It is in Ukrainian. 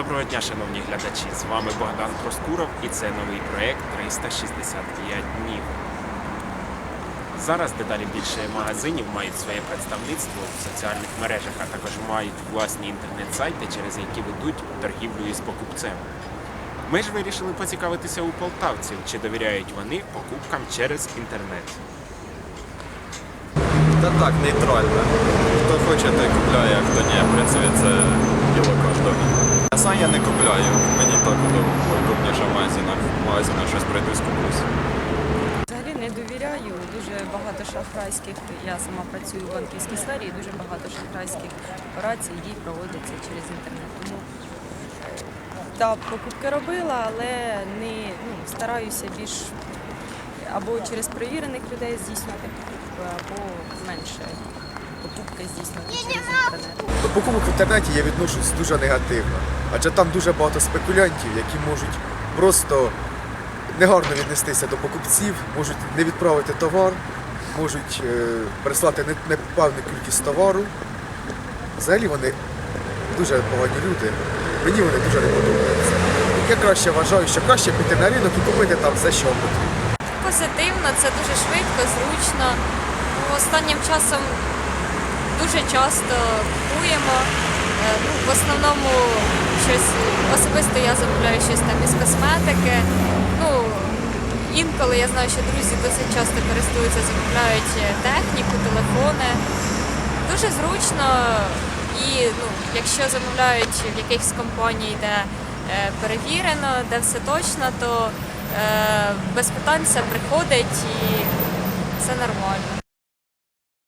Доброго дня, шановні глядачі! З вами Богдан Проскуров і це новий проєкт 365 днів. Зараз дедалі більше магазинів мають своє представництво в соціальних мережах, а також мають власні інтернет-сайти, через які ведуть торгівлю із покупцем. Ми ж вирішили поцікавитися у полтавців, чи довіряють вони покупкам через інтернет. Та так, нейтрально. Хто хоче, той купляє, а хто ні. В принципі, це діло кожного. А я не купляю. Мені так удобніше в магазинах. В магазинах щось прийду скуплюсь. Взагалі не довіряю. Дуже багато шахрайських. Я сама працюю в банківській сфері, і дуже багато шахрайських операцій дій проводяться через інтернет. Тому та покупки робила, але не ну, стараюся більш або через перевірених людей здійснювати покупки, або менше покупки здійснювати через інтернет. До покупок в інтернеті я відношусь дуже негативно, адже там дуже багато спекулянтів, які можуть просто негарно віднестися до покупців, можуть не відправити товар, можуть е, прислати не- непевну кількість товару. Взагалі вони дуже погані люди. Мені вони дуже не подобаються. Я краще вважаю, що краще піти на ринок і купити там все, що потрібно. Позитивно, це дуже швидко, зручно. Ну, Останнім часом дуже часто купуємо. Е, Ну, в основному щось особисто я замовляю щось там із косметики. Ну, інколи я знаю, що друзі досить часто користуються, замовляють е, техніку, телефони. Дуже зручно і ну, якщо замовляють в якихось компаній, де е, перевірено, де все точно, то е, без питань все приходить і все нормально.